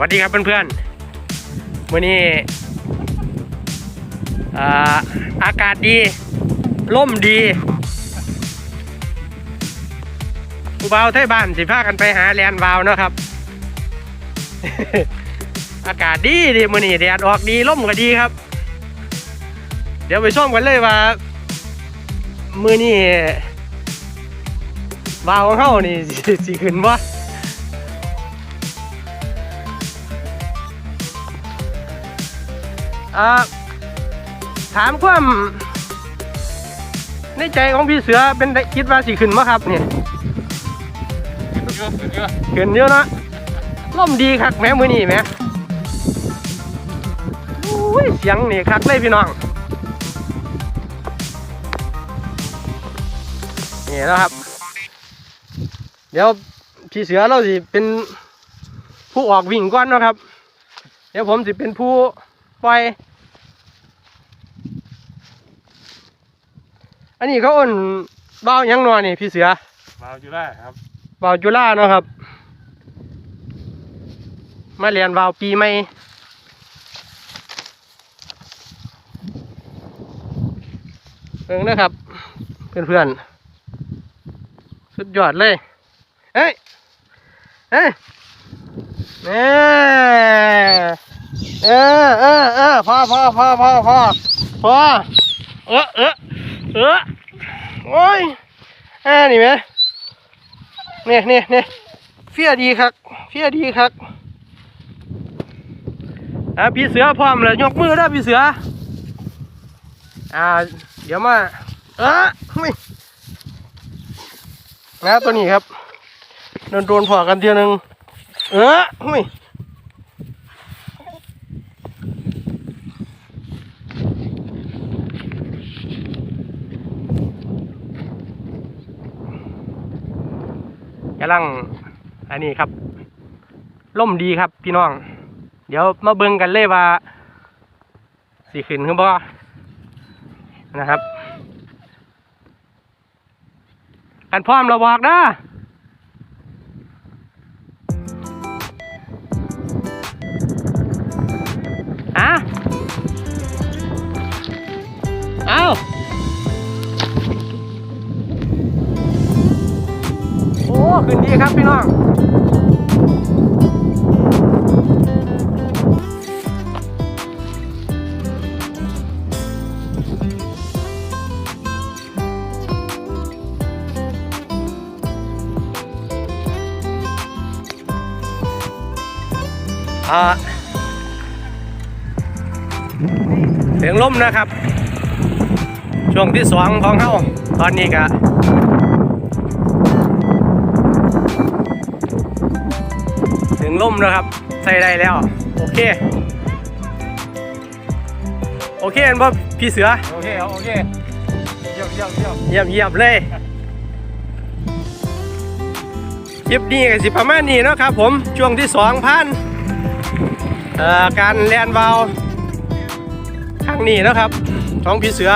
วัสดีครับเพื่อนๆวันนี้อ่าอากาศดีล่มดีผู้บ่าวไทยบ้านสิพากันไปหาแลนวาวเนาะครับ อากาศดีดีมื้อนี้แดดออกดีล่มก็ดีครับ เดี๋ยวไปชมกันเลยว่ามื้อนี้วาวของเฮานี่สิขึ้น บ่อ่าถามความในใจของพี่เสือเป็นได้คิดว่าสิขึ้นมั้ครับเนี่ยขึ้นเยอะนะล่มดีคักแม้มือนี่แหม่อุ้ยเสียงนี่คักเลยพี่น้องนี่แล้วครับ เดี๋ยวพี่เสือเราสิเป็นผู้ออกวิ่งก่อนนะครับ เดี๋ยวผมสิเป็นผู้ปล่อย อันนี้เขาอ่นเบาหยังนอนี่พี่เสือมาอยู่ได้ครับ เบาจุฬาเนาะครับ มาเรียนเบาปีใหม่เพิ่งนะครับ เพื่อนๆสุดยอดเลย เฮ้ย เฮ้ยเน่เออเออเออพอพอพอพอพอพอเออเออเออ โอ้ยอ่านี่ไหมเนี่ยเนี่ยเนี่ยเฟียดีครับเฟียดีครับอ่าพี่เสือพร้อมเลยยกมือแล้พี่เสือ อ่า เดี๋ยวมาเออไม่นะตัวนี้ครับโดนโดนพอกันเทียวหนึงเออไม่ กำลังอันนี้ครับล่มดีครับพี่น้อง เดี๋ยวมาเบิ่งกันเลยว่าสีขึ้นคือบ่นะครับกันพร้อมเราบอกนะอะเอาโขึ้นดีครับพี่น้องอ่าเสียงลมนะครับ ช่วงที่สองของเขาตอนนี้ก็เสียงลมนะครับ ใส่ได้แล้ว โอเค โอเคเห็นป่ะพี่เสือ โอเคโอเคเยี่ยมเยี่ยมเยี่ยมเยี่ยมเยี่ยมเลยคลิปนี้ก็สิประมาณนี้เนาะครับผมช่วงที่สองพันเอ่อการแลนวาลครั้งนี้เนาะครับของพี่เสือ